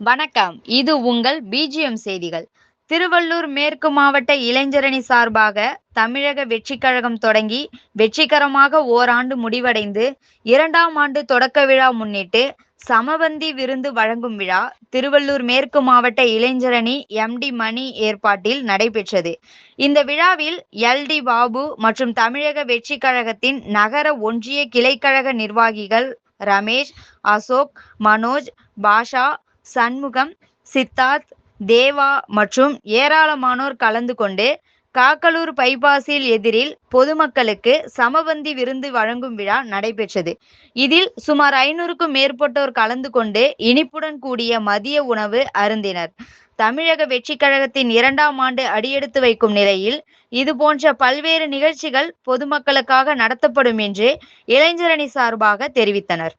வணக்கம். இது உங்கள் பிஜிஎம் செய்திகள். திருவள்ளூர் மேற்கு மாவட்ட இளைஞரணி சார்பாக தமிழக வெற்றி கழகம் தொடங்கி வெற்றிகரமாக ஓராண்டு முடிவடைந்து இரண்டாம் ஆண்டு தொடக்க விழா முன்னிட்டு சமபந்தி விருந்து வழங்கும் விழா திருவள்ளூர் மேற்கு மாவட்ட இளைஞரணி எம்டி மணி ஏற்பாட்டில் நடைபெற்றது. இந்த விழாவில் எல்டி பாபு மற்றும் தமிழக வெற்றி கழகத்தின் நகர ஒன்றிய கிளைக்கழக நிர்வாகிகள் ரமேஷ் அசோக் மனோஜ் பாஷா சண்முகம் சித்தார்த் தேவா மற்றும் ஏராளமானோர் கலந்து கொண்டு காக்கலூர் பைபாஸில் எதிரில் பொதுமக்களுக்கு சமபந்தி விருந்து வழங்கும் விழா நடைபெற்றது. இதில் சுமார் ஐநூறுக்கும் மேற்பட்டோர் கலந்து கொண்டு இனிப்புடன் கூடிய மதிய உணவு அருந்தினர். தமிழக வெற்றி கழகத்தின் இரண்டாம் ஆண்டு அடியெடுத்து வைக்கும் நிலையில் இது போன்ற பல்வேறு நிகழ்ச்சிகள் பொதுமக்களுக்காக நடத்தப்படும் என்று இளைஞரணி சார்பாக தெரிவித்தனர்.